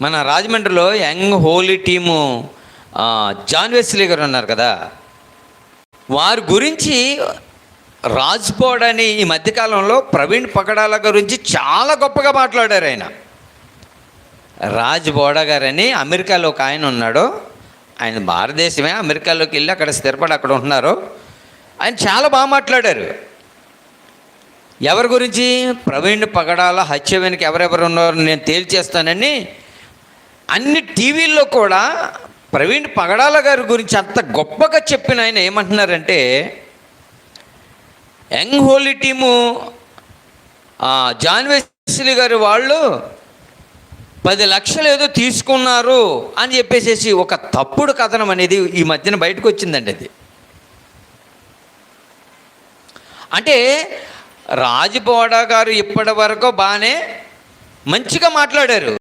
మన రాజమండ్రిలో young holy team John Wesley గారు ఉన్నారు కదా. వారి గురించి రాజ్బోర్డ్ అని ఈ మధ్యకాలంలో ప్రవీణ్ పకడాల గురించి చాలా గొప్పగా మాట్లాడారు ఆయన. రాజ్ బోడా గారని అమెరికాలో ఒక ఆయన ఉన్నాడు. ఆయన భారతదేశమే అమెరికాలోకి వెళ్ళి అక్కడ స్థిరపడి అక్కడ ఉంటున్నారు. ఆయన చాలా బాగా మాట్లాడారు. ఎవరి గురించి? ప్రవీణ్ పగడాల హత్య వెనుక ఎవరెవరు ఉన్నారో నేను తేల్చేస్తానని అన్ని టీవీల్లో కూడా ప్రవీణ్ పగడాల గారి గురించి అంత గొప్పగా చెప్పిన ఆయన ఏమంటున్నారంటే యంగ్ హోలీ టీము ఆ, జాన్ వెస్లీ గారి వాళ్ళు పది లక్షలు ఏదో తీసుకున్నారు అని చెప్పేసేసి ఒక తప్పుడు కథనం అనేది ఈ మధ్యన బయటకు వచ్చిందండి అది. అంటే రాజబోడా గారు ఇప్పటి వరకు బాగానే మంచిగా మాట్లాడారు.